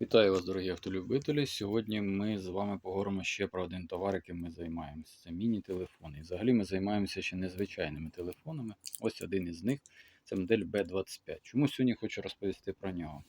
Вітаю вас, дорогі автолюбителі. Сьогодні ми з вами поговоримо ще про один товар, яким ми займаємося. Це міні-телефони. І взагалі ми займаємося ще незвичайними телефонами. Ось один із них це модель B25. Чому сьогодні хочу розповісти про нього?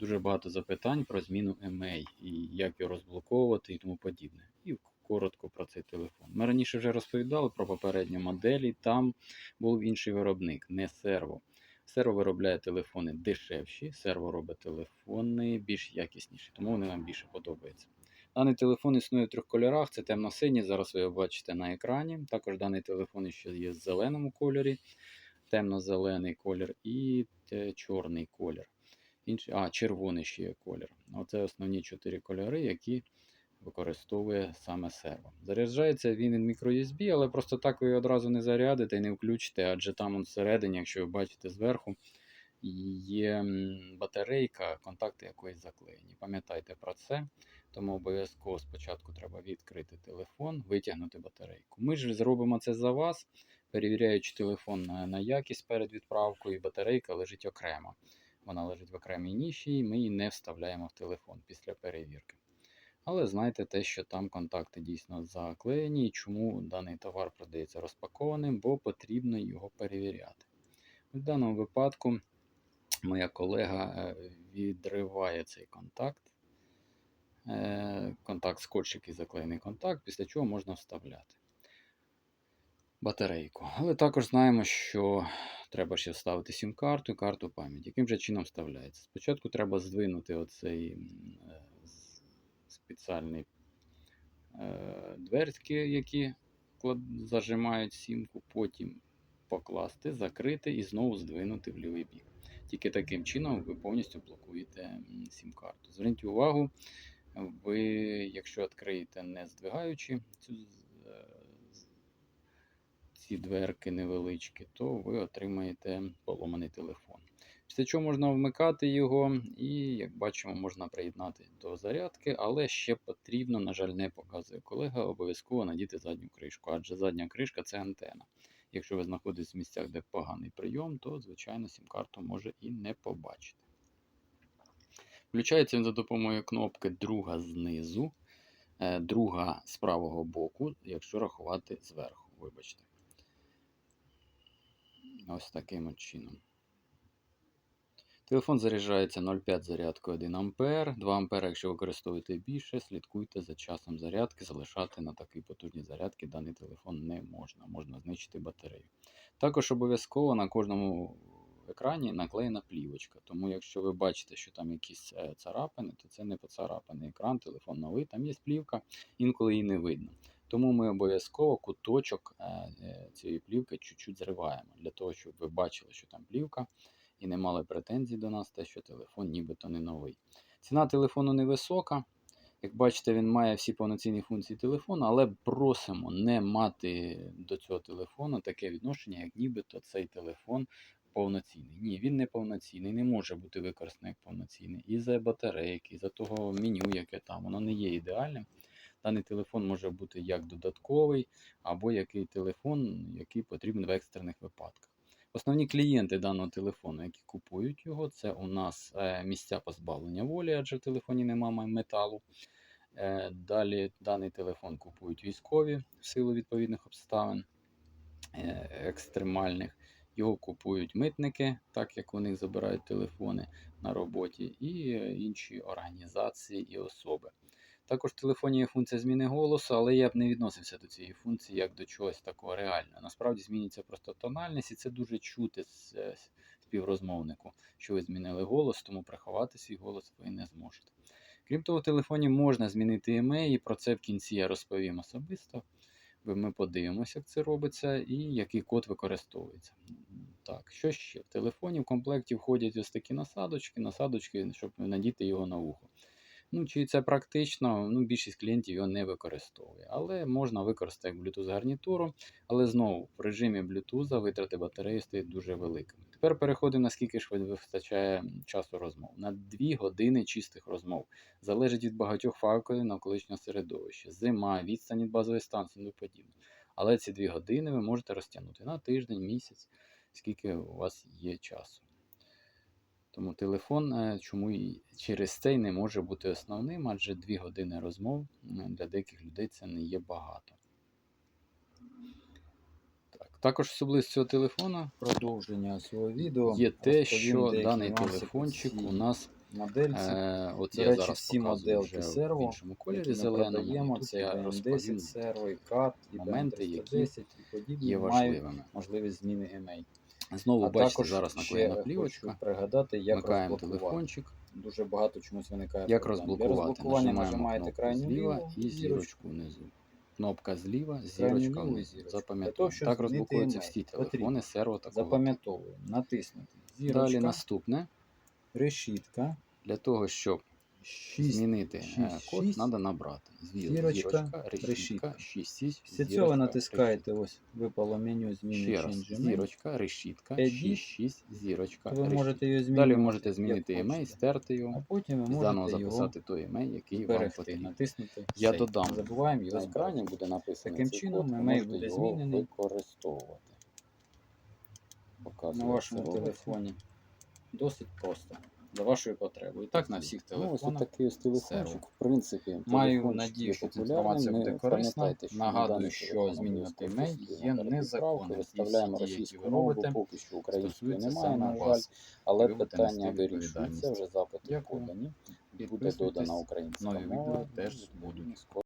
Дуже багато запитань про зміну EMEI і як його розблоковувати і тому подібне. І коротко про цей телефон. Ми раніше вже розповідали про попередню модель, і там був інший виробник, не серво. Серво виробляє телефони дешевші, серво робить телефони більш якісніші, тому вони нам більше подобаються. Даний телефон існує в трьох кольорах: це темно-синій, зараз ви його бачите на екрані. Також даний телефон ще є в зеленому кольорі, темно-зелений колір і чорний колір. Інший, а, червоний ще є колір. Оце основні чотири кольори, які використовує саме серво. Заряджається він від microUSB, але просто так ви одразу не зарядите і не включите, адже там всередині, якщо ви бачите зверху, є батарейка, контакти якоїсь заклеєні. Пам'ятайте про це, тому обов'язково спочатку треба відкрити телефон, витягнути батарейку. Ми ж зробимо це за вас, перевіряючи телефон на, на якість перед відправкою, батарейка лежить окремо. Вона лежить в окремій ніші, і ми її не вставляємо в телефон після перевірки. Але знайте те, що там контакти дійсно заклеєні і чому даний товар продається розпакованим, бо потрібно його перевіряти. В даному випадку моя колега е, відриває цей контакт, е, контакт скотч, який заклеєний контакт, після чого можна вставляти батарейку. Але також знаємо, що треба ще вставити сім-карту і карту пам'яті. Яким же чином вставляється? Спочатку треба здвинути оцей е, спеціальні е, дверки, які зажимають сімку, потім покласти, закрити і знову здвинути в лівий бік. Тільки таким чином ви повністю блокуєте сім-карту. Зверніть увагу, ви, якщо відкриєте не здвигаючи цю, е, ці дверки невеличкі, то ви отримаєте поломаний телефон. Після чого можна вмикати його, і, як бачимо, можна приєднати до зарядки, але ще потрібно, на жаль, не показує колега, обов'язково надіти задню кришку, адже задня кришка це антена. Якщо ви знаходитесь в місцях, де поганий прийом, то, звичайно, сім-карту може і не побачити. Включається він за допомогою кнопки друга знизу, е, друга з правого боку, якщо рахувати зверху. Вибачте. Ось таким чином. Телефон заряджається 0,5 зарядкою 1 А. 2 А, якщо використовуєте більше, слідкуйте за часом зарядки, залишати на такій потужній зарядці даний телефон не можна, можна знищити батарею. Також обов'язково на кожному екрані наклеєна плівочка. Тому якщо ви бачите, що там якісь е, царапини, то це не поцарапаний екран, телефон новий, там є плівка, інколи її не видно. Тому ми обов'язково куточок е, е, цієї плівки чуть-чуть зриваємо, для того, щоб ви бачили, що там плівка і не мали претензій до нас, те, що телефон нібито не новий. Ціна телефону невисока. Як бачите, він має всі повноцінні функції телефону, але просимо не мати до цього телефону таке відношення, як нібито цей телефон повноцінний. Ні, він не повноцінний, не може бути використаний як повноцінний. І за батарейки, і за того меню, яке там, воно не є ідеальним. Даний телефон може бути як додатковий, або який телефон, який потрібен в екстрених випадках. Основні клієнти даного телефону, які купують його, це у нас е, місця позбавлення волі, адже в телефоні немає металу. Е, далі даний телефон купують військові в силу відповідних обставин е, екстремальних. Його купують митники, так як у них забирають телефони на роботі, і інші організації і особи. Також в телефоні є функція зміни голосу, але я б не відносився до цієї функції як до чогось такого реального. Насправді зміниться просто тональність, і це дуже чути е, співрозмовнику, що ви змінили голос, тому приховати свій голос ви не зможете. Крім того, в телефоні можна змінити імей, і про це в кінці я розповім особисто. Ми подивимося, як це робиться і який код використовується. Так, що ще? В телефоні в комплекті входять ось такі насадочки, насадочки, щоб надіти його на вухо. Ну, Чи це практично, ну, більшість клієнтів його не використовує. Але можна використати як Bluetooth гарнітуру. Але знову в режимі Bluetooth витрати батареї стають дуже великими. Тепер переходимо, наскільки ж вистачає часу розмов. На 2 години чистих розмов. Залежить від багатьох факторів навколишнього середовища. Зима, відстань від базової станції ну подібне. Але ці 2 години ви можете розтягнути на тиждень, місяць, скільки у вас є часу. Тому телефон е, чому і через цей не може бути основним, адже 2 години розмов для деяких людей це не є багато. Так, також особливість цього телефона Продовження свого відео. є те, що даний телефончик у нас модельці. Е, от До я речі, зараз всі модельки серво, в іншому кольорі зеленому. це я BM10 серво, і CAT, і моменти, BM310 які і подібні є мають важливими. можливість зміни EMA. Знову А бачите, зараз ще наклеєна хочу плівочка. пригадати, як Вмикаємо телефончик, Дуже багато чомусь виникає як проблем. Для розблокувати. розблокування нажимаєте крайню зліва ліву і зірочку внизу. Кнопка зліва, зірочка внизу. зірочку. Запам'ятовуємо. Так розблокуються всі телефони серво такого. Запам'ятовуємо, натиснути. Далі наступне. Решітка, Для того, щоб 6. змінити е, шість, код, шість. треба набрати. Зірочка, зірочка, решітка, решітка. 6, 6, Після цього натискаєте, ось випало меню зміни Change Email. зірочка, решітка, Edit. 6, 6, зірочка, Ви можете її змінити. Далі ви можете змінити імей, стерти А потім ви заново записати той імей, який вам потрібен. натиснути Я додам. Забуваємо його На екрані буде написано Таким чином можете буде його змінений. використовувати. на вашому телефоні. Досить просто. За вашою потребою. І так на всіх Ну, ось такий ось телефончик, в принципі. Маю надію, що ця інформація буде корисна. Нагадую, що змінювати імей є незаконним. Виставляємо російську мову, поки що української немає, на жаль. Але питання вирішується, вже запити подані. Буде додана українська мова. теж будуть.